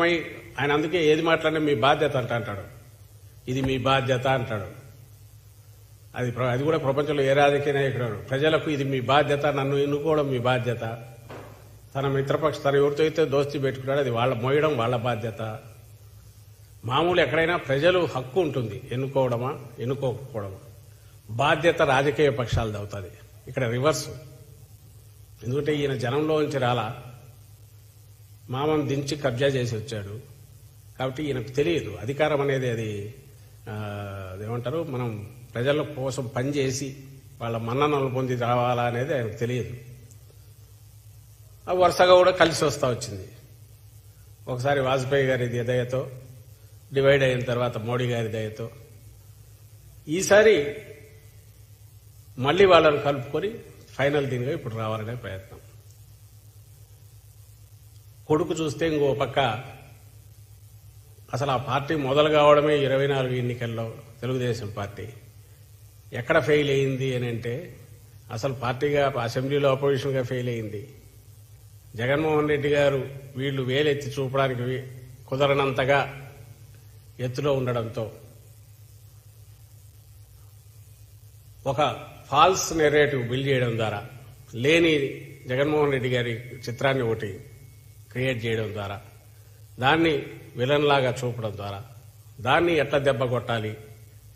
ఆయన అందుకే ఏది మాట్లాడినా మీ బాధ్యత అంట అంటాడు. ఇది మీ బాధ్యత అంటాడు. అది అది కూడా ప్రపంచంలో ఏ రాజకీయ నాయకుడు ప్రజలకు ఇది మీ బాధ్యత నన్ను ఎన్నుకోవడం మీ బాధ్యత. తన మిత్రపక్ష తన ఎవరితో అయితే దోస్తీ పెట్టుకున్నాడు అది వాళ్ళ మోయడం వాళ్ళ బాధ్యత. మామూలు ఎక్కడైనా ప్రజలు హక్కు ఉంటుంది ఎన్నుకోవడమా ఎన్నుకోకపోవడమా. బాధ్యత రాజకీయ పక్షాలది అవుతుంది. ఇక్కడ రివర్స్. ఎందుకంటే ఈయన జనంలో నుంచి రాలా మామను దించి కబ్జా చేసి వచ్చాడు. కాబట్టి ఈయనకు తెలియదు. అధికారం అనేది అది ఏమంటారు మనం ప్రజల కోసం పనిచేసి వాళ్ళ మన్ననలు పొంది రావాలా అనేది ఆయనకు తెలియదు. అవి వరుసగా కూడా కలిసి వస్తూ వచ్చింది. ఒకసారి వాజ్పేయి గారి దయతో డివైడ్ అయిన తర్వాత మోడీ గారి దయతో ఈసారి మళ్ళీ వాళ్ళని కలుపుకొని ఫైనల్ దీనిగా ఇప్పుడు రావాలనే ప్రయత్నం. కొడుకు చూస్తే ఇంకో పక్క అసలు ఆ పార్టీ మొదలు కావడమే ఇరవై నాలుగు ఎన్నికల్లో తెలుగుదేశం పార్టీ. ఎక్కడ ఫెయిల్ అయింది అని అంటే అసలు పార్టీగా అసెంబ్లీలో అపోజిషన్గా ఫెయిల్ అయింది. జగన్మోహన్ రెడ్డి గారు వీళ్ళు వేలెత్తి చూపడానికి కుదరనంతగా ఎత్తులో ఉండడంతో ఒక ఫాల్స్ నెరేటివ్ బిల్డ్ చేయడం ద్వారా లేని జగన్మోహన్ రెడ్డి గారి చిత్రాన్ని ఒకటి క్రియేట్ చేయడం ద్వారా దాన్ని విలన్ లాగా చూపడం ద్వారా దాన్ని ఎట్లా దెబ్బ కొట్టాలి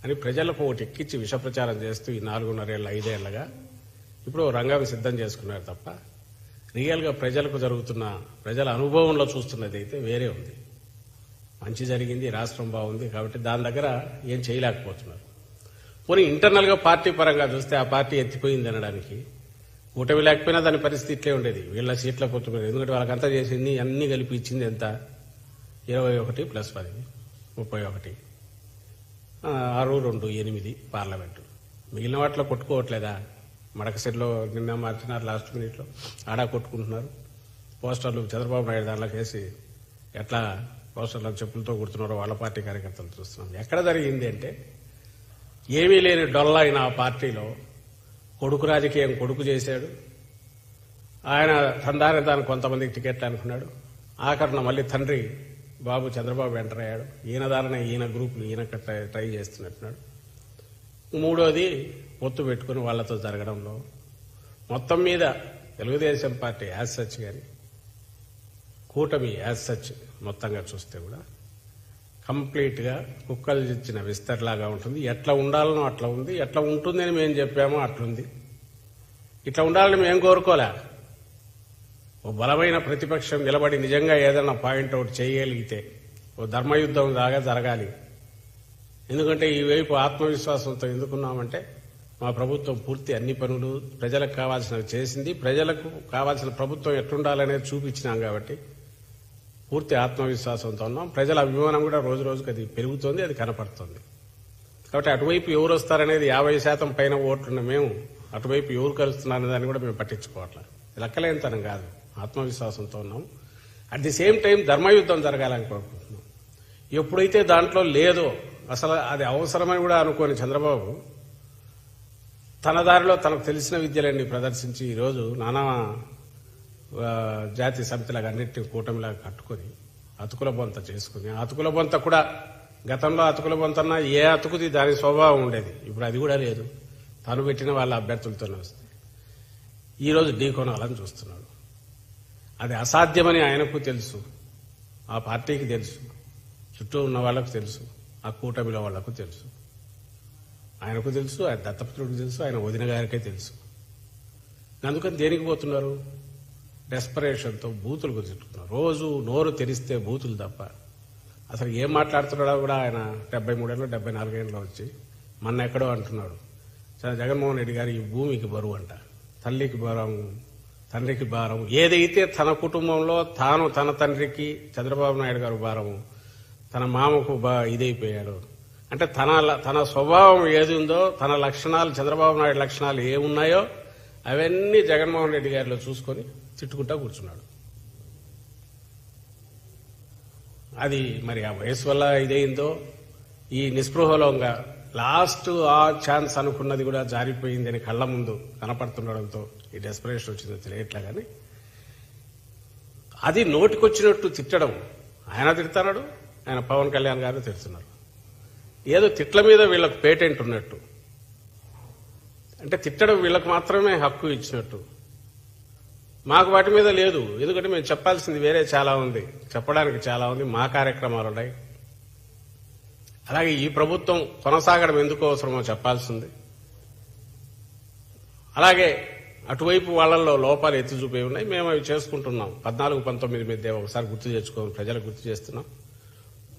అని ప్రజలకు ఒకటి ఎక్కించి విషప్రచారం చేస్తూ ఈ నాలుగున్నరేళ్ళ ఐదేళ్ళగా ఇప్పుడు రంగాన్ని సిద్ధం చేసుకున్నారు తప్ప రియల్గా ప్రజలకు జరుగుతున్న ప్రజల అనుభవంలో చూస్తున్నది అయితే వేరే ఉంది. మంచి జరిగింది రాష్ట్రం బాగుంది కాబట్టి దాని దగ్గర ఏం చేయలేకపోతున్నారు. పోనీ ఇంటర్నల్గా పార్టీ పరంగా చూస్తే ఆ పార్టీ ఎత్తిపోయింది అనడానికి ఓటమి లేకపోయినా దాని పరిస్థితి ఇట్లే ఉండేది. వీళ్ళ సీట్ల పొత్తు ఎందుకంటే వాళ్ళకంతా చేసింది అన్ని కలిపి ఇచ్చింది ఎంత? ఇరవై ఒకటి ప్లస్ పది ముప్పై ఒకటి. ఆరు రెండు ఎనిమిది పార్లమెంటు. మిగిలిన వాటిలో కొట్టుకోవట్లేదా? మడకసిరిలో నిన్న మార్చినారు లాస్ట్ మినిట్లో. ఆడా కొట్టుకుంటున్నారు. పోస్టర్లు చంద్రబాబు నాయుడు దాంట్లో వేసి ఎట్లా పోస్టర్లను చెప్పులతో కుడుతున్నారో వాళ్ళ పార్టీ కార్యకర్తలు చూస్తున్నాం. ఎక్కడ జరిగింది అంటే ఏమీ లేని డొల్ల అయిన ఆ పార్టీలో కొడుకు రాజకీయం కొడుకు చేశాడు. ఆయన తందారి తాను కొంతమందికి టికెట్లు అనుకున్నాడు. ఆఖరణ మళ్ళీ తండ్రి బాబు చంద్రబాబు ఎంటర్ అయ్యాడు. ఈయన దారిన ఈయన గ్రూపులు ఈయన ట్రై ట్రై చేస్తున్నట్టున్నాడు. మూడోది పొత్తు పెట్టుకుని వాళ్ళతో జరగడంలో. మొత్తం మీద తెలుగుదేశం పార్టీ యాజ్ సచ్ కానీ కూటమి యాజ్ సచ్ మొత్తంగా చూస్తే కూడా కంప్లీట్గా కుక్కలు ఇచ్చిన విస్తర్లాగా ఉంటుంది. ఎట్లా ఉండాలనో అట్లా ఉంది. ఎట్లా ఉంటుంది అని మేము చెప్పామో అట్లుంది ఇట్లా ఉండాలని మేము కోరుకోలే. ఓ బలమైన ప్రతిపక్షం నిలబడి నిజంగా ఏదైనా పాయింట్ అవుట్ చేయగలిగితే ఓ ధర్మయుద్ధం లాగా జరగాలి. ఎందుకంటే ఈ వైపు ఆత్మవిశ్వాసంతో ఎందుకున్నామంటే మా ప్రభుత్వం పూర్తి అన్ని పనులు ప్రజలకు కావాల్సినవి చేసింది. ప్రజలకు కావాల్సిన ప్రభుత్వం ఎట్లుండాలనేది చూపించినాం కాబట్టి పూర్తి ఆత్మవిశ్వాసంతో ఉన్నాం. ప్రజల అభిమానం కూడా రోజు రోజుకి అది పెరుగుతోంది అది కనపడుతుంది. కాబట్టి అటువైపు ఎవరు వస్తారనేది యాభై శాతం పైన ఓట్లున్న మేము అటువైపు ఎవరు కలుస్తున్నారనే దాన్ని కూడా మేము పట్టించుకోవట్లేదు లెక్కలేనితనం కాదు. ఆత్మవిశ్వాసంతో ఉన్నాం. అట్ ది సేమ్ టైం ధర్మయుద్ధం జరగాలని కోరుకుంటున్నాం. ఎప్పుడైతే దాంట్లో లేదో అసలు అది అవసరమని కూడా అనుకోని చంద్రబాబు తన దారిలో తనకు తెలిసిన విద్యలన్నీ ప్రదర్శించి ఈరోజు నానా జాతీయ సమితిలాగా అన్నింటినీ కూటమిలాగా కట్టుకొని అతుకుల బొంత చేసుకుని అతుకుల బొంత కూడా గతంలో అతుకుల బొంతన్నా ఏ అతుకుది దాని స్వభావం ఉండేది. ఇప్పుడు అది కూడా లేదు. తను పెట్టిన వాళ్ళ అభ్యర్థులతోనే వస్తుంది. ఈరోజు ఢీ కొనాలని చూస్తున్నాడు. అది అసాధ్యమని ఆయనకు తెలుసు. ఆ పార్టీకి తెలుసు. చుట్టూ ఉన్న వాళ్ళకు తెలుసు. ఆ కూటమిలో వాళ్ళకు తెలుసు. ఆయనకు తెలుసు ఆయన దత్తపుత్రుడికి తెలుసు ఆయన వదిన గారికే తెలుసు. అందుకని దేనికి పోతున్నారు? డెస్పరేషన్తో బూతులు కుదురుతున్నారు రోజు నోరు తెరిస్తే బూతులు తప్ప. అసలు ఏం మాట్లాడుతున్నాడో కూడా ఆయన డెబ్బై మూడేళ్ళు డెబ్బై నాలుగేళ్ళు వచ్చి మొన్న ఎక్కడో అంటున్నాడు. చ- జగన్మోహన్ రెడ్డి గారు ఈ భూమికి బరువు అంట. తల్లికి భారం తండ్రికి భారం. ఏదైతే తన కుటుంబంలో తాను తన తండ్రికి చంద్రబాబు నాయుడు గారు భారము తన మామకు బా ఇదైపోయాడు. అంటే తన తన స్వభావం ఏది ఉందో తన లక్షణాలు చంద్రబాబు నాయుడు లక్షణాలు ఏమున్నాయో అవన్నీ జగన్మోహన్ రెడ్డి గారిలో చూసుకొని తిట్టుకుంటా కూర్చున్నాడు. అది మరి ఆ వయసు వల్ల ఇదైందో ఈ నిస్పృహలోంగా లాస్ట్ ఆ ఛాన్స్ అనుకున్నది కూడా జారిపోయిందని కళ్ళ ముందు కనపడుతుండడంతో ఈ డెస్పరేషన్ వచ్చిందో తెలియట్లా కానీ అది నోటికొచ్చినట్టు తిట్టడం ఆయన తిడుతున్నాడు ఆయన పవన్ కళ్యాణ్ గారు తిడుతున్నారు. ఏదో తిట్ల మీద వీళ్ళకు పేటెంట్ ఉన్నట్టు. అంటే తిట్టడం వీళ్ళకు మాత్రమే హక్కు ఇచ్చినట్టు. మాకు వాటి మీద లేదు. ఎందుకంటే మేము చెప్పాల్సింది వేరే చాలా ఉంది. చెప్పడానికి చాలా ఉంది. మా కార్యక్రమాలు ఉన్నాయి. అలాగే ఈ ప్రభుత్వం కొనసాగడం ఎందుకు అవసరమో చెప్పాల్సింది. అలాగే అటువైపు వాళ్ళల్లో లోపాలు ఎత్తి చూపే ఉన్నాయి. మేము అవి చేసుకుంటున్నాం. పద్నాలుగు పంతొమ్మిది మధ్య ఒకసారి గుర్తు తెచ్చుకోవాలి ప్రజలకు గుర్తు చేస్తున్నాం.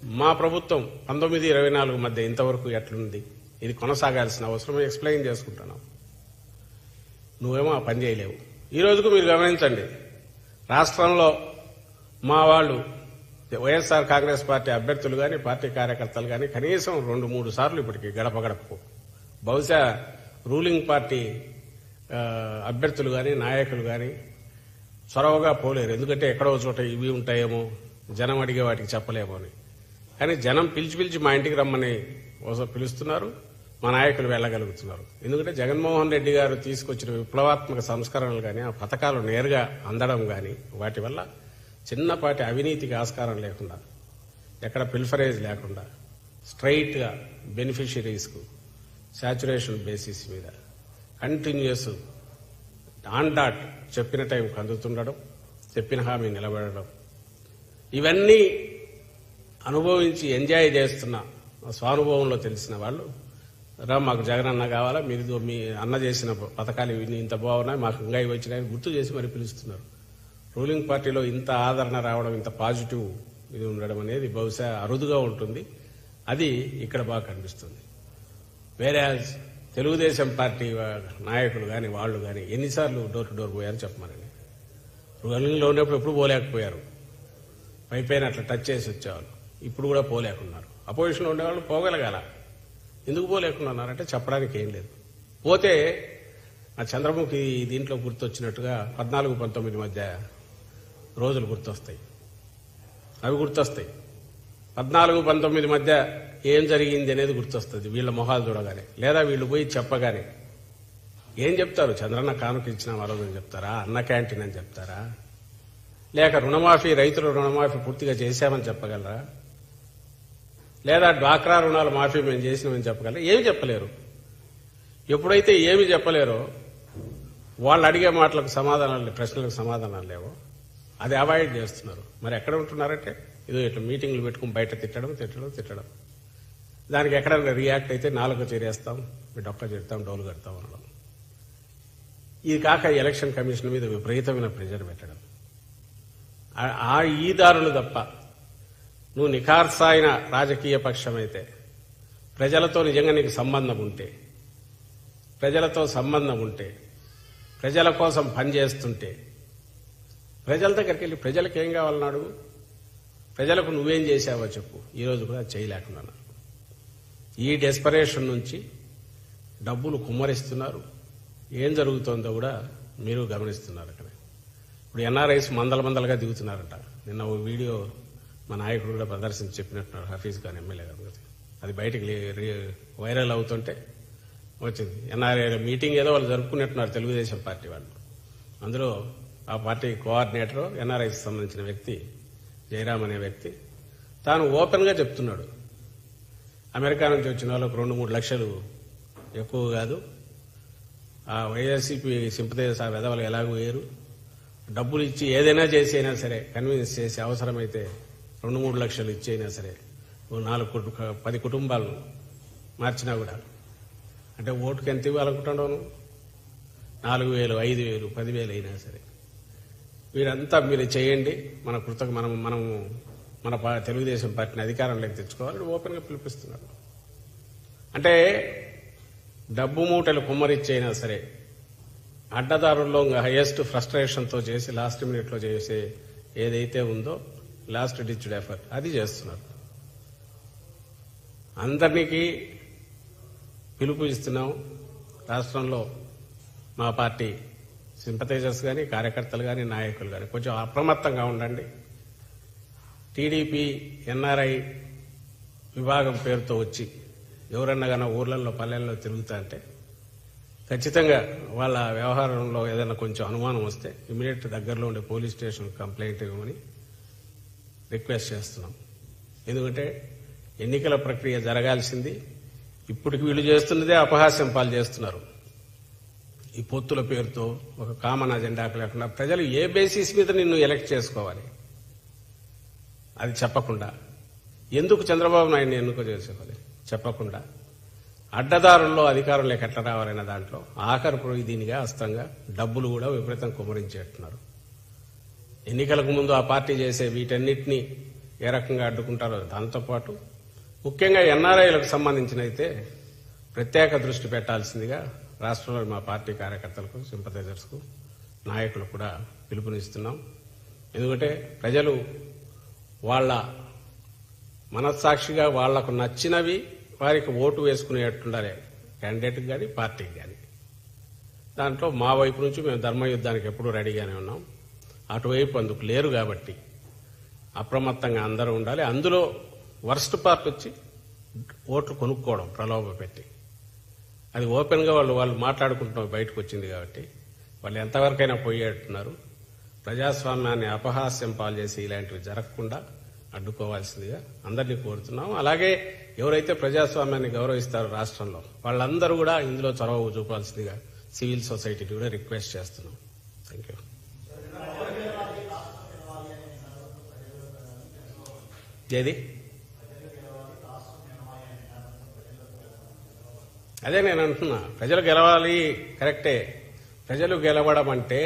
మా ప్రభుత్వం పంతొమ్మిది ఇరవై నాలుగు మధ్య ఇంతవరకు ఎట్లుంది? ఇది కొనసాగాల్సిన అవసరం ఎక్స్ప్లెయిన్ చేసుకుంటున్నాం. నువ్వేమో ఆ పని చేయలేవు. ఈ రోజుకు మీరు గమనించండి. రాష్ట్రంలో మా వాళ్ళు వైఎస్ఆర్ కాంగ్రెస్ పార్టీ అభ్యర్థులు కానీ పార్టీ కార్యకర్తలు కానీ కనీసం రెండు మూడు సార్లు ఇప్పటికి గడప గడపకు. బహుశా రూలింగ్ పార్టీ అభ్యర్థులు కానీ నాయకులు కానీ చొరవగా పోలేరు. ఎందుకంటే ఎక్కడో చోట ఇవి ఉంటాయేమో జనం అడిగే వాటికి చెప్పలేమో అని. కానీ జనం పిలిచి పిలిచి మా ఇంటికి రమ్మని ఒకసారి పిలుస్తున్నారు. మా నాయకులు వెళ్ళగలుగుతున్నారు. ఎందుకంటే జగన్మోహన్ రెడ్డి గారు తీసుకొచ్చిన విప్లవాత్మక సంస్కరణలు కానీ ఆ పథకాలు నేరుగా అందడం కానీ వాటి వల్ల చిన్నపాటి అవినీతికి ఆస్కారం లేకుండా ఎక్కడ పిల్ఫరేజ్ లేకుండా స్ట్రైట్గా బెనిఫిషరీస్కు సాచురేషన్ బేసిస్ మీద కంటిన్యూస్ ఆన్ డాట్ చెప్పిన టైంకి అందుతుండడం చెప్పిన హామీ నిలబడడం ఇవన్నీ అనుభవించి ఎంజాయ్ చేస్తున్న స్వానుభవంలో తెలిసిన వాళ్ళు రా మాకు జగన్ అన్న కావాలా? మీరు మీ అన్న చేసిన పథకాలు ఇవి ఇంత బాగున్నాయి మాకు ఇంకా ఇవి వచ్చినాయని గుర్తు చేసి మరి పిలుస్తున్నారు. రూలింగ్ పార్టీలో ఇంత ఆదరణ రావడం ఇంత పాజిటివ్ ఇది ఉండడం అనేది బహుశా అరుదుగా ఉంటుంది. అది ఇక్కడ బాగా కనిపిస్తుంది. వేరే తెలుగుదేశం పార్టీ నాయకులు కానీ వాళ్ళు కానీ ఎన్నిసార్లు డోర్ టు డోర్ పోయారు చెప్పమనండి. రూలింగ్లో ఉన్నప్పుడు ఎప్పుడు పోలేకపోయారు. పైపైన అట్లా టచ్ చేసి వచ్చేవాళ్ళు. ఇప్పుడు కూడా పోలేకున్నారు. అపోజిషన్లో ఉండేవాళ్ళు పోగలగాల. ఎందుకు పోలేకున్నారంటే చెప్పడానికి ఏం లేదు. పోతే ఆ చంద్రముఖి దీంట్లో గుర్తొచ్చినట్టుగా పద్నాలుగు పంతొమ్మిది మధ్య రోజులు గుర్తొస్తాయి. అవి గుర్తొస్తాయి. పద్నాలుగు పంతొమ్మిది మధ్య ఏం జరిగింది అనేది గుర్తొస్తుంది. వీళ్ళ మొహాలు చూడగానే లేదా వీళ్ళు పోయి చెప్పగానే. ఏం చెప్తారు? చంద్రన్న కానుకించిన ఇచ్చిన మరోదని చెప్తారా? అన్న క్యాంటీన్ అని చెప్తారా? లేక రుణమాఫీ రైతుల రుణమాఫీ పూర్తిగా చేశామని చెప్పగలరా? లేదా డ్వాక్రా రుణాలు మాఫీ మేము చేసినామని చెప్పగలరా? ఏమి చెప్పలేరు. ఎప్పుడైతే ఏమి చెప్పలేరో వాళ్ళు అడిగే మాటలకు సమాధానాలు ప్రశ్నలకు సమాధానాలు లేవో అది అవాయిడ్ చేస్తున్నారు. మరి ఎక్కడ ఉంటున్నారంటే ఇదో ఇట్లా మీటింగ్లు పెట్టుకుని బయట తిట్టడం తిట్టడం తిట్టడం. దానికి ఎక్కడైనా రియాక్ట్ అయితే నాలుగు చేరేస్తాం మీ డొక్క చెడతాం డోలు కడతాం అనడం. ఇది కాక ఎలక్షన్ కమిషన్ మీద విపరీతమైన ప్రెజర్ పెట్టడం. ఆ- ఆ ఈ దారులు తప్ప నువ్వు నిఖార్సాయిన రాజకీయ పక్షమైతే ప్రజలతో నిజంగా నీకు సంబంధం ఉంటే ప్రజలతో సంబంధం ఉంటే ప్రజల కోసం పనిచేస్తుంటే ప్రజల దగ్గరికి వెళ్ళి ప్రజలకు ఏం కావాలని అడుగు? ప్రజలకు నువ్వేం చేశావో చెప్పు. ఈరోజు కూడా చేయలేకున్నాను ఈ డెస్పరేషన్ నుంచి డబ్బులు కుమ్మరిస్తున్నారు. ఏం జరుగుతోందో కూడా మీరు గమనిస్తున్నారు అక్కడ. ఇప్పుడు ఎన్ఆర్ఐస్ మందల మందలుగా దిగుతున్నారంట. నిన్న ఓ వీడియో మా నాయకుడు కూడా ప్రదర్శన చెప్పినట్టున్నారు హఫీజ్ ఖాన్ ఎమ్మెల్యే గారు అది బయటికి వైరల్ అవుతుంటే వచ్చింది. ఎన్ఆర్ఐ మీటింగ్ ఏదో వాళ్ళు జరుపుకున్నట్టున్నారు తెలుగుదేశం పార్టీ వాళ్ళు. అందులో ఆ పార్టీ కోఆర్డినేటర్ ఎన్ఆర్ఐకి సంబంధించిన వ్యక్తి జయరామ్ అనే వ్యక్తి తాను ఓపెన్గా చెప్తున్నాడు. అమెరికా నుంచి వచ్చిన వాళ్ళకు రెండు మూడు లక్షలు ఎక్కువ కాదు. ఆ వైఎస్సీపీ సింపతైజర్స్ ఆ విధవలు ఎలాగో వేరు డబ్బులు ఇచ్చి ఏదైనా చేసి అయినా సరే కన్విన్స్ చేసి అవసరమైతే రెండు మూడు లక్షలు ఇచ్చైనా సరే. ఓ నాలుగు కుటు- పది కుటుంబాలు మార్చినా కూడా. అంటే ఓటుకి ఎంత ఇవ్వాలనుకుంటున్నాను నాలుగు వేలు ఐదు వేలు పదివేలు అయినా సరే. వీరంతా మీరు చేయండి. మన కృత మనం మనము మన పా- తెలుగుదేశం పార్టీని అధికారంలోకి తెచ్చుకోవాలని ఓపెన్గా పిలిపిస్తున్నారు. అంటే డబ్బు మూటలు కుమ్మరిచ్చైనా సరే అడ్డదారుల్లో హైయెస్ట్ ఫ్రస్ట్రేషన్తో చేసి లాస్ట్ మినిట్లో చేసే ఏదైతే ఉందో లాస్ట్ డిచ్డ్ ఎఫర్ట్. అది చేస్తున్నారు. అందరికీ పిలుపు ఇస్తున్నాం. రాష్ట్రంలో మా పార్టీ సింపతైజర్స్ కానీ కార్యకర్తలు కానీ నాయకులు కానీ కొంచెం అప్రమత్తంగా ఉండండి. టీడీపీ ఎన్ఆర్ఐ విభాగం పేరుతో వచ్చి ఎవరన్నా కానీ ఊర్లలో పల్లెల్లో తిరుగుతా అంటే ఖచ్చితంగా వాళ్ళ వ్యవహారంలో ఏదైనా కొంచెం అనుమానం వస్తే ఇమీడియట్ దగ్గరలో ఉండే పోలీస్ స్టేషన్ కంప్లైంట్ ఇవ్వమని రిక్వెస్ట్ చేస్తున్నాం. ఎందుకంటే ఎన్నికల ప్రక్రియ జరగాల్సింది. ఇప్పటికి వీళ్ళు చేస్తున్నదే అపహాస్యం పాలు చేస్తున్నారు. ఈ పొత్తుల పేరుతో ఒక కామన్ అజెండాకు లేకుండా ప్రజలు ఏ బేసిస్ మీద నిన్ను ఎలక్ట్ చేసుకోవాలి? అది చెప్పకుండా. ఎందుకు చంద్రబాబు నాయుడిని ఎన్నుక చేసుకోవాలి? చెప్పకుండా. అడ్డదారుల్లో అధికారంలోకి ఎట్లా రావాలనే దాంట్లో ఆఖరు దీనిగా అస్తంగా డబ్బులు కూడా విపరీతం కుమరించేట్టున్నారు ఎన్నికలకు ముందు ఆ పార్టీ చేసే వీటన్నిటినీ ఏ రకంగా అడ్డుకుంటారో దాంతోపాటు ముఖ్యంగా ఎన్ఆర్ఐలకు సంబంధించినైతే ప్రత్యేక దృష్టి పెట్టాల్సిందిగా రాష్ట్రంలో మా పార్టీ కార్యకర్తలకు సింపథైజర్స్కు నాయకులు కూడా పిలుపునిస్తున్నాం. ఎందుకంటే ప్రజలు వాళ్ళ మనస్సాక్షిగా వాళ్ళకు నచ్చినవి వారికి ఓటు వేసుకునేట్టుండాలి క్యాండిడేట్కి కానీ పార్టీకి కానీ దాంట్లో మా వైపు నుంచి మేము ధర్మయుద్ధానికి ఎప్పుడూ రెడీగానే ఉన్నాం. అటువైపు అందుకు లేరు కాబట్టి అప్రమత్తంగా అందరూ ఉండాలి. అందులో వర్స్ట్ పార్ట్ వచ్చి ఓట్లు కొనుక్కోవడం ప్రలోభ పెట్టి. అది ఓపెన్గా వాళ్ళు వాళ్ళు మాట్లాడుకుంటున్న బయటకు వచ్చింది కాబట్టి వాళ్ళు ఎంతవరకైనా పోయేట్టున్నారు. ప్రజాస్వామ్యాన్ని అపహాస్యం పాలు చేసి ఇలాంటివి జరగకుండా అడ్డుకోవాల్సిందిగా అందరినీ కోరుతున్నాం. అలాగే ఎవరైతే ప్రజాస్వామ్యాన్ని గౌరవిస్తారో రాష్ట్రంలో వాళ్ళందరూ కూడా ఇందులో చొరవ చూపాల్సిందిగా సివిల్ సొసైటీని కూడా రిక్వెస్ట్ చేస్తున్నాం. థ్యాంక్ యూ ఏది? అదే నేను అంటున్నా ప్రజలు గెలవాలి కరెక్టే. ప్రజలు గెలవడం అంటే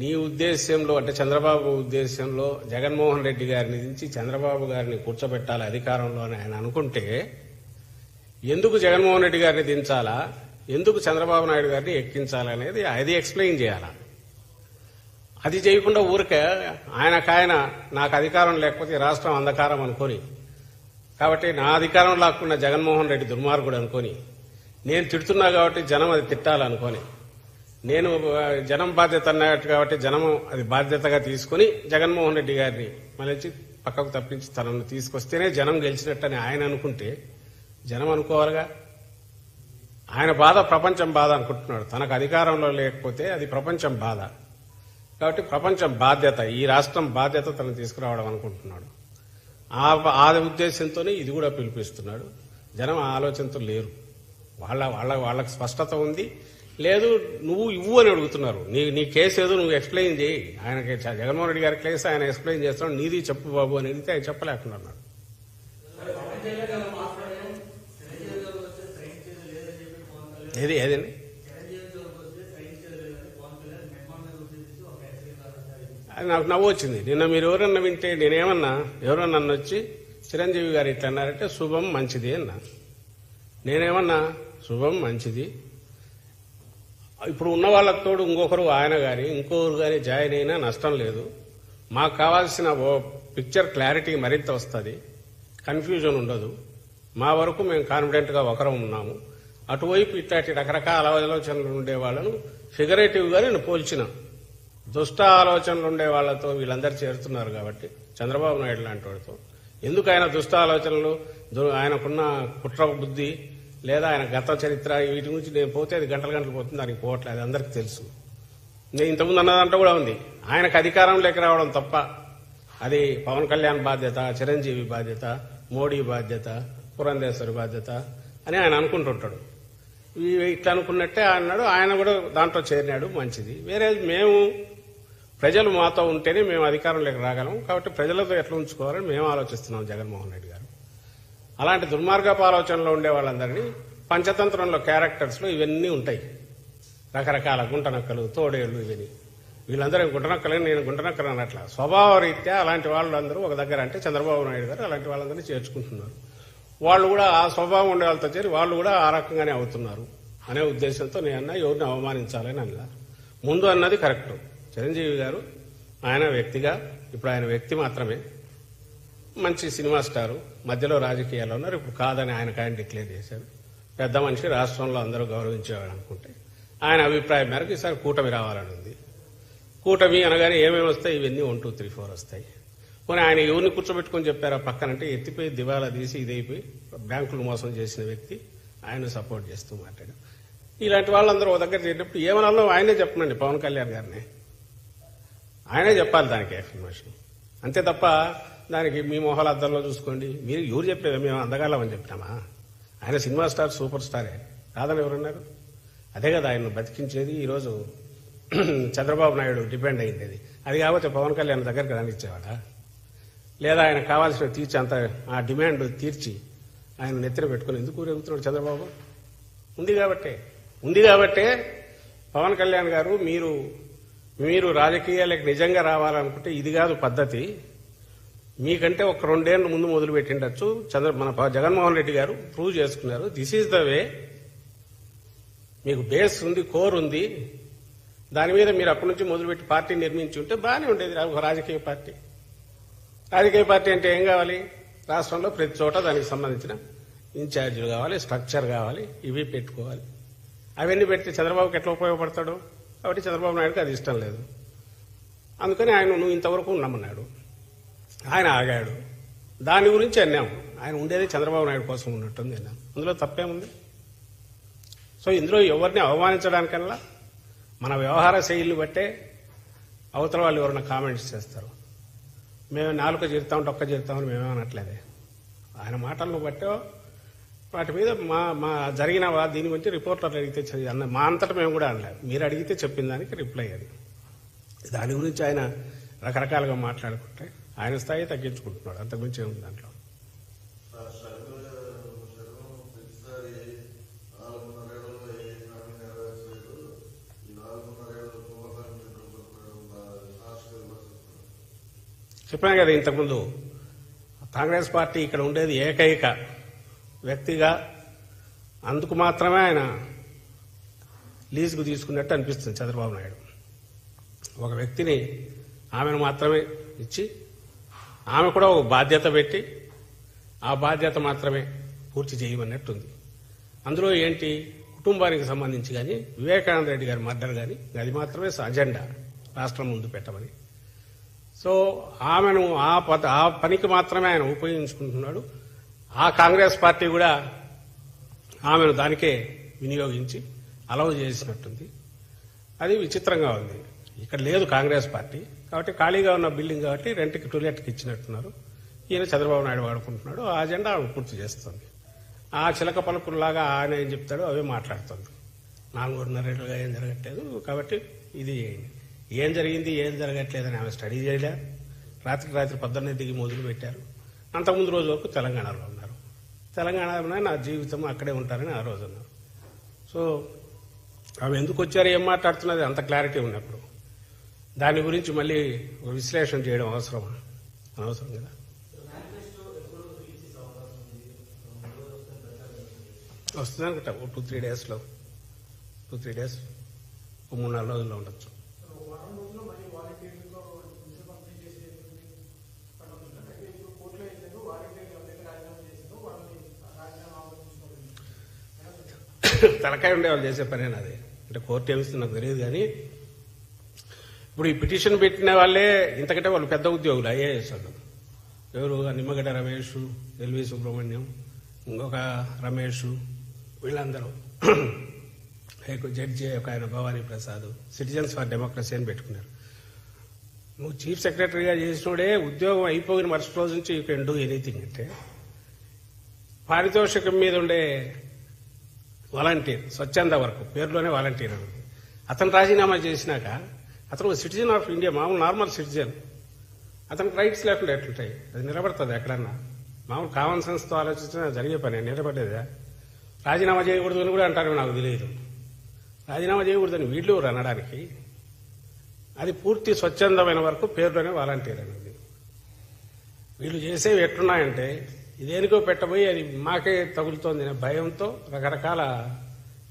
నీ ఉద్దేశ్యంలో అంటే చంద్రబాబు ఉద్దేశ్యంలో జగన్మోహన్ రెడ్డి గారిని దించి చంద్రబాబు గారిని కూర్చోబెట్టాలి అధికారంలో అని ఆయన అనుకుంటే ఎందుకు జగన్మోహన్ రెడ్డి గారిని దించాలా? ఎందుకు చంద్రబాబు నాయుడు గారిని ఎక్కించాలనేది అది ఎక్స్ప్లెయిన్ చేయాలా? అది చేయకుండా ఊరికే ఆయనకాయన నాకు అధికారం లేకపోతే రాష్ట్రం అంధకారం అనుకొని. కాబట్టి నా అధికారం లాక్కున్న జగన్మోహన్ రెడ్డి దుర్మార్గుడు అనుకొని. నేను తిడుతున్నా కాబట్టి జనం అది తిట్టాలనుకొని. నేను జనం బాధ్యత అన్నట్టు కాబట్టి జనం అది బాధ్యతగా తీసుకుని జగన్మోహన్ రెడ్డి గారిని మళ్ళీ పక్కకు తప్పించి తనను తీసుకొస్తేనే జనం గెలిచినట్టని ఆయన అనుకుంటే జనం అనుకోవాలిగా. ఆయన బాధ ప్రపంచం బాధ అనుకుంటున్నాడు. తనకు అధికారంలో లేకపోతే అది ప్రపంచం బాధ. కాబట్టి ప్రపంచం బాధ్యత ఈ రాష్ట్రం బాధ్యత తను తీసుకురావడం అనుకుంటున్నాడు. ఆ ఆ ఉద్దేశంతోనే ఇది కూడా పిలిపిస్తున్నాడు. జనం ఆ ఆలోచనతో లేరు. వాళ్ళ వాళ్ళ వాళ్ళకి స్పష్టత ఉంది. లేదు నువ్వు ఇవ్వు అని అడుగుతున్నారు. నీ నీ కేసు ఏదో నువ్వు ఎక్స్ప్లెయిన్ చేయి. ఆయనకి జగన్మోహన్ రెడ్డి గారి కేసు ఆయన ఎక్స్ప్లెయిన్ చేస్తున్నాడు. నీది చెప్పు బాబు అని అడిగితే ఆయన చెప్పలేకుండా ఏది ఏదండి? నాకు నవ్వు వచ్చింది నిన్న మీరు ఎవరన్నా వింటే నేనేమన్నా ఎవరన్నా నన్ను వచ్చి చిరంజీవి గారు ఇట్లా అన్నారంటే శుభం మంచిది అన్నా. నేనేమన్నా శుభం మంచిది. ఇప్పుడు ఉన్న వాళ్ళతోడు ఇంకొకరు ఆయన కానీ ఇంకొకరు కానీ జాయిన్ అయినా నష్టం లేదు. మాకు కావాల్సిన ఓ పిక్చర్ క్లారిటీ మరింత వస్తుంది. కన్ఫ్యూజన్ ఉండదు. మా వరకు మేము కాన్ఫిడెంట్గా ఒకరం ఉన్నాము. అటువైపు ఇట్లాంటి రకరకాల ఆలోచనలు ఉండే వాళ్ళను ఫిగరేటివ్గా నేను పోల్చినా. దుష్ట ఆలోచనలు ఉండే వాళ్ళతో వీళ్ళందరూ చేరుతున్నారు కాబట్టి చంద్రబాబు నాయుడు లాంటి వాడితో. ఎందుకు ఆయన దుష్ట ఆలోచనలు దు- ఆయనకున్న కుట్ర బుద్ధి లేదా ఆయన గత చరిత్ర వీటి గురించి నేను పోతే అది గంటల గంటలు పోతుంది దానికి పోవట్లేదు అది అందరికీ తెలుసు. నేను ఇంతకుముందు అన్నదంతా కూడా ఉంది. ఆయనకు అధికారం లేక రావడం తప్ప అది పవన్ కళ్యాణ్ బాధ్యత చిరంజీవి బాధ్యత మోడీ బాధ్యత పురంధేశ్వరి బాధ్యత అని ఆయన అనుకుంటుంటాడు. ఇట్లా అనుకున్నట్టే అన్నాడు ఆయన కూడా దాంట్లో చేరినాడు మంచిది. వేరే మేము ప్రజలు మాతో ఉంటేనే మేము అధికారంలోకి రాగలం. కాబట్టి ప్రజలతో ఎట్లా ఉంచుకోవాలని మేము ఆలోచిస్తున్నాం జగన్మోహన్ రెడ్డి గారు. అలాంటి దుర్మార్గపు ఆలోచనలో ఉండే వాళ్ళందరినీ పంచతంత్రంలో క్యారెక్టర్స్లో ఇవన్నీ ఉంటాయి. రకరకాల గుంటనక్కలు తోడేళ్ళు ఇవన్నీ. వీళ్ళందరూ గుంటనక్కలని నేను గుంటనక్కలు అన్నట్ల. స్వభావ రీత్యా అలాంటి వాళ్ళందరూ ఒక దగ్గర అంటే చంద్రబాబు నాయుడు గారు అలాంటి వాళ్ళందరినీ చేర్చుకుంటున్నారు. వాళ్ళు కూడా ఆ స్వభావం ఉండే వాళ్ళతో చేరి వాళ్ళు కూడా ఆ రకంగానే అవుతున్నారు అనే ఉద్దేశంతో నేను అన్నా ఎవరిని అవమానించాలని అన్నా. ముందు అన్నది కరెక్ట్. చిరంజీవి గారు ఆయన వ్యక్తిగా ఇప్పుడు ఆయన వ్యక్తి మాత్రమే మంచి సినిమా స్టారు మధ్యలో రాజకీయాల్లో ఉన్నారు ఇప్పుడు కాదని ఆయనకు ఆయన డిక్లేర్ చేశారు. పెద్ద మనిషి రాష్ట్రంలో అందరూ గౌరవించేవాడు అనుకుంటే. ఆయన అభిప్రాయం మేరకు ఈసారి కూటమి రావాలని ఉంది. కూటమి అనగానే ఏమేమి వస్తాయి? ఇవన్నీ వన్ టూ త్రీ ఫోర్ వస్తాయి. మరి ఆయన ఎవరిని కూర్చోబెట్టుకొని చెప్పారా? పక్కనంటే ఎత్తిపోయి దివాలా తీసి ఇదైపోయి బ్యాంకులు మోసం చేసిన వ్యక్తి ఆయన సపోర్ట్ చేస్తూ మాట్లాడు ఇలాంటి వాళ్ళందరూ ఒక దగ్గర చేసేటప్పుడు ఏమనాలో ఆయనే చెప్పనండి పవన్ కళ్యాణ్ గారిని. ఆయనే చెప్పాలి దానికి ఎక్స్ప్లెనేషన్ అంతే తప్ప దానికి మీ మొహాల అద్దంలో చూసుకోండి. మీరు ఎవరు చెప్పలేదు మేము అందగాళ్ళమని చెప్పినామా? ఆయన సినిమా స్టార్ సూపర్ స్టారే. కాదని ఎవరన్నారు అదే కదా ఆయన బతికించేది. ఈరోజు చంద్రబాబు నాయుడు డిపెండ్ అయింది అది. అది కాకపోతే పవన్ కళ్యాణ్ దగ్గరికి రానిచ్చేవాడా లేదా ఆయన కావాల్సిన తీర్చి అంత ఆ డిమాండ్ తీర్చి ఆయన నెత్తిన పెట్టుకుని ఎందుకు ఊరేగుతున్నాడు చంద్రబాబు? ఉంది కాబట్టే. ఉంది కాబట్టే పవన్ కళ్యాణ్ గారు మీరు మీరు రాజకీయాలకు నిజంగా రావాలనుకుంటే ఇది కాదు పద్ధతి. మీకంటే ఒక రెండేళ్ళు ముందు మొదలు పెట్టిండొచ్చు చంద్ర మన జగన్మోహన్ రెడ్డి గారు ప్రూవ్ చేసుకున్నారు. దిస్ ఈజ్ ద వే మీకు బేస్ ఉంది కోర్ ఉంది. దాని మీద మీరు అప్పటి నుంచి మొదలుపెట్టి పార్టీ నిర్మించి ఉంటే బాగానే ఉండేది. ఒక రాజకీయ పార్టీ. రాజకీయ పార్టీ అంటే ఏం కావాలి? రాష్ట్రంలో ప్రతి చోట దానికి సంబంధించిన ఇన్ఛార్జీలు కావాలి స్ట్రక్చర్ కావాలి ఇవి పెట్టుకోవాలి. అవన్నీ పెడితే చంద్రబాబుకి ఎట్లా ఉపయోగపడతాడు? కాబట్టి చంద్రబాబు నాయుడుకి అది ఇష్టం లేదు. అందుకని ఆయన నువ్వు ఇంతవరకు నమ్మన్నాడు ఆయన ఆగాడు. దాని గురించి అన్నాం. ఆయన ఉండేది చంద్రబాబు నాయుడు కోసం ఉన్నట్టుంది అన్నాం. అందులో తప్పేముంది? సో ఇందులో ఎవరిని అవమానించడానికల్లా మన వ్యవహార శైలిని బట్టే అవతల వాళ్ళు ఎవరైనా కామెంట్స్ చేస్తారు. మేము నాలుక చేరుతామంటే ఒక్క చేరుతామని మేమే అనట్లేదే ఆయన మాటలను బట్టో వాటి మీద మా మా జరిగిన దీని గురించి రిపోర్టర్లు అడిగితే చదివి అన్న మా అంతటా మేము కూడా అనలేదు. మీరు అడిగితే చెప్పిన దానికి రిప్లై అది. దాని గురించి ఆయన రకరకాలుగా మాట్లాడుకుంటే ఆయన స్థాయి తగ్గించుకుంటున్నాడు. అంతకుమించి ఏముంది దాంట్లో? చెప్పాను కదా ఇంతకుముందు కాంగ్రెస్ పార్టీ ఇక్కడ ఉండేది ఏకైక వ్యక్తిగా అందుకు మాత్రమే ఆయన లీజుకు తీసుకున్నట్టు అనిపిస్తుంది చంద్రబాబు నాయుడు. ఒక వ్యక్తిని ఆమెను మాత్రమే ఇచ్చి ఆమె కూడా ఒక బాధ్యత పెట్టి ఆ బాధ్యత మాత్రమే పూర్తి చేయమన్నట్టుంది. అందులో ఏంటి? కుటుంబానికి సంబంధించి కానీ వివేకానంద రెడ్డి గారి మర్డర్ కానీ అది మాత్రమే అజెండా రాష్ట్రం ముందు పెట్టమని. సో ఆమెను ఆ పద ఆ పనికి మాత్రమే ఆయన ఉపయోగించుకుంటున్నాడు. ఆ కాంగ్రెస్ పార్టీ కూడా ఆమెను దానికే వినియోగించి అలవ్ చేసినట్టుంది. అది విచిత్రంగా ఉంది. ఇక్కడ లేదు కాంగ్రెస్ పార్టీ. కాబట్టి ఖాళీగా ఉన్న బిల్డింగ్ కాబట్టి రెంట్కి టూలెట్కి ఇచ్చినట్టున్నారు. ఈయన చంద్రబాబు నాయుడు వాడుకుంటున్నాడు. ఆ అజెండా ఆమె పూర్తి చేస్తుంది. ఆ చిలక పలుకుల్లాగా ఆయన ఏం చెప్తాడో అవే మాట్లాడుతుంది. నాలుగున్నరేళ్ళుగా ఏం జరగట్లేదు. కాబట్టి ఇది ఏం జరిగింది ఏం జరగట్లేదని ఆమె స్టడీ చేయలే. రాత్రికి రాత్రి పొద్దున్నే దిగి మొదలు పెట్టారు అంతకుముందు రోజు వరకు తెలంగాణలో తెలంగాణ తెలంగాణలోనే నా జీవితం అక్కడే ఉంటారని ఆ రోజు అన్నారు సో ఆమె ఎందుకు వచ్చారు ఏం మాట్లాడుతున్నది అంత క్లారిటీ ఉన్నప్పుడు. దాని గురించి మళ్ళీ ఒక విశ్లేషణ చేయడం అవసరమా? అనవసరం కదా. వస్తుంది అనుకుంటా ఓ టూ త్రీ డేస్లో. టూ త్రీ డేస్ ఓ మూడు నాలుగు రోజుల్లో ఉండొచ్చు వారం రోజుల్లో మళ్ళీ వాలంటీర్లతో నిధులు పంపిణీ చేసే పనులు ఉందా? అయితే ఇప్పుడు కోర్టులో ఏంటంటే వాలంటీర్లు ఎవరైతే రాజీనామా చేసిందో వాళ్ళని రాజీనామా ఆమోదించుకోవాలి తలకాయ ఉండే వాళ్ళు చేసే పనేనా అది అంటే కోర్టు ఏమిస్తుంది నాకు తెలియదు కానీ ఇప్పుడు ఈ పిటిషన్ పెట్టిన వాళ్ళే ఇంతకంటే వాళ్ళు పెద్ద ఉద్యోగులు ఐఏఎస్ వాళ్ళు. ఎవరు? నిమ్మగడ్డ రమేష్ ఎల్వి సుబ్రహ్మణ్యం ఇంకొక రమేష్ వీళ్ళందరూ. హైకో జడ్జి ఒక ఆయన Bhavani Prasad citizens for democracy అని పెట్టుకున్నారు. నువ్వు చీఫ్ సెక్రటరీగా చేసినోడే ఉద్యోగం అయిపోయిన మరుసటి రోజు నుంచి యూ కెన్ డూ ఎనీథింగ్ అంటే పారితోషికం మీద ఉండే వాలంటీర్ స్వచ్ఛంద వరకు పేరులోనే వాలంటీర్ అని. అతను రాజీనామా చేసినాక అతను సిటిజన్ ఆఫ్ ఇండియా మామూలు నార్మల్ సిటిజన్. అతనికి రైట్స్ లేకుండా ఎట్లుంటాయి? అది నిలబడుతుంది ఎక్కడన్నా? మామూలు కామన్ సెన్స్తో ఆలోచించిన జరిగే పని నిలబడేదా రాజీనామా చేయకూడదు అని కూడా అంటారు నాకు తెలియదు. రాజీనామా చేయకూడదని వీళ్ళు అనడానికి? అది పూర్తి స్వచ్ఛందమైన వరకు పేరులోనే వాలంటీర్ అనేది. వీళ్ళు చేసేవి ఎట్లున్నాయంటే ఇదేనికో పెట్టబోయి అది మాకే తగులుతోంది అనే భయంతో రకరకాల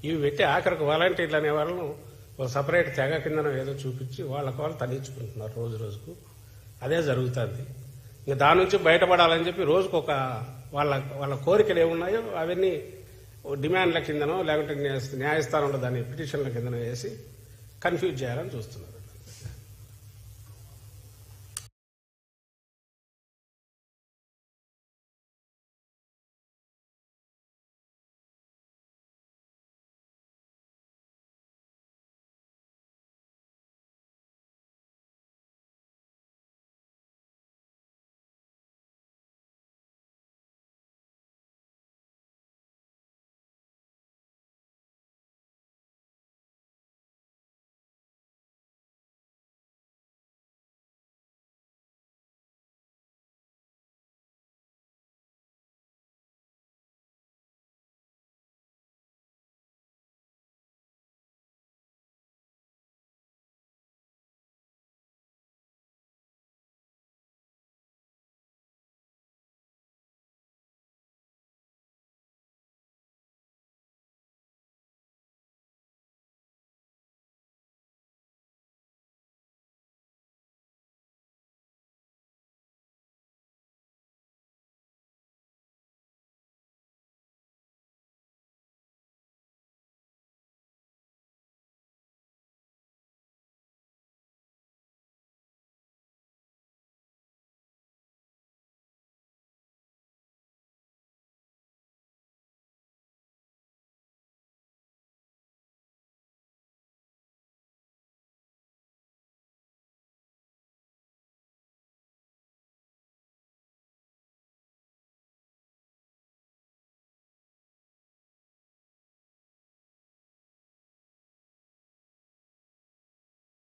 ఇవి పెట్టి ఆఖరికి వాలంటీర్లు అనే వాళ్ళను ఒక సపరేట్ తెగ కిందన ఏదో చూపించి వాళ్ళకి వాళ్ళు తగ్గించుకుంటున్నారు రోజు రోజుకు. అదే జరుగుతుంది. ఇంకా దాని నుంచి బయటపడాలని చెప్పి రోజుకు ఒక వాళ్ళ వాళ్ళ కోరికలు ఏమున్నాయో అవన్నీ డిమాండ్ల కిందనో లేకుంటే న్యాయ- న్యాయస్థానంలో దాన్ని పిటిషన్ల కిందనో వేసి కన్ఫ్యూజ్ చేయాలని చూస్తున్నారు.